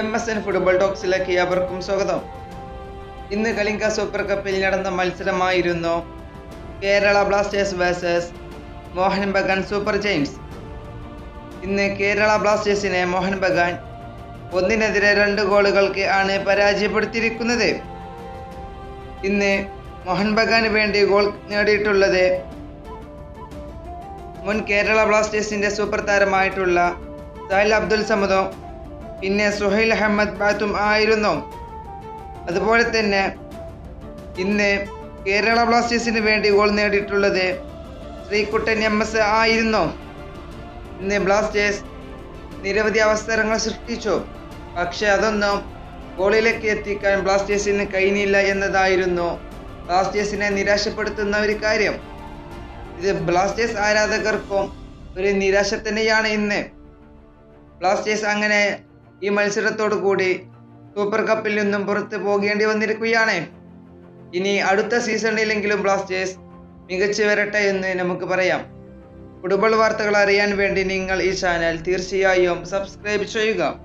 M S N football ടോക്സിലേക്ക് അവർക്കും സ്വാഗതം. ഇന്ന് കലിംഗ സൂപ്പർ കപ്പിൽ നടന്ന മത്സരമായിരുന്നു Kerala Blasters versus Mohan Bagan super giants ഇന്ന് കേരള ബ്ലാസ്റ്റേഴ്സിനെ മോഹൻ ബഗാൻ ഒന്നിനെതിരെ രണ്ട് ഗോളുകൾക്ക് ആണ് പരാജയപ്പെടുത്തിയിരിക്കുന്നത്. ഇന്ന് മോഹൻ ബഗാന് വേണ്ടി ഗോൾ നേടിയിട്ടുള്ളത് മുൻ കേരള ബ്ലാസ്റ്റേഴ്സിന്റെ സൂപ്പർ താരമായിട്ടുള്ള സാഹിൽ അബ്ദുൽ സമദും പിന്നെ സുഹൈൽ അഹമ്മദ് ബാത്തും ആയിരുന്നു. അതുപോലെ തന്നെ ഇന്ന് കേരള ബ്ലാസ്റ്റേഴ്സിന് വേണ്ടി ഗോൾ നേടിയിട്ടുള്ളത് ശ്രീകുട്ടൻ എം എസ് ആയിരുന്നു. ഇന്ന് ബ്ലാസ്റ്റേഴ്സ് നിരവധി അവസരങ്ങൾ സൃഷ്ടിച്ചു. പക്ഷെ അതൊന്നും ഗോളിലേക്ക് എത്തിക്കാൻ ബ്ലാസ്റ്റേഴ്സിന് കഴിഞ്ഞില്ല എന്നതായിരുന്നു ബ്ലാസ്റ്റേഴ്സിനെ നിരാശപ്പെടുത്തുന്ന ഒരു കാര്യം. ഇത് ബ്ലാസ്റ്റേഴ്സ് ആരാധകർക്കും ഒരു നിരാശ തന്നെയാണ് ഇന്ന്. ബ്ലാസ്റ്റേഴ്സ് അങ്ങനെ ഈ മത്സരത്തോടു കൂടി സൂപ്പർ കപ്പിൽ നിന്നും പുറത്തു പോകേണ്ടി വന്നിരിക്കുകയാണ്. ഇനി അടുത്ത സീസണിലെങ്കിലും ബ്ലാസ്റ്റേഴ്സ് മികച്ചു വരട്ടെ എന്ന് നമുക്ക് പറയാം. ഫുട്ബോൾ വാർത്തകൾ അറിയാൻ വേണ്ടി നിങ്ങൾ ഈ ചാനൽ തീർച്ചയായും സബ്സ്ക്രൈബ് ചെയ്യുക.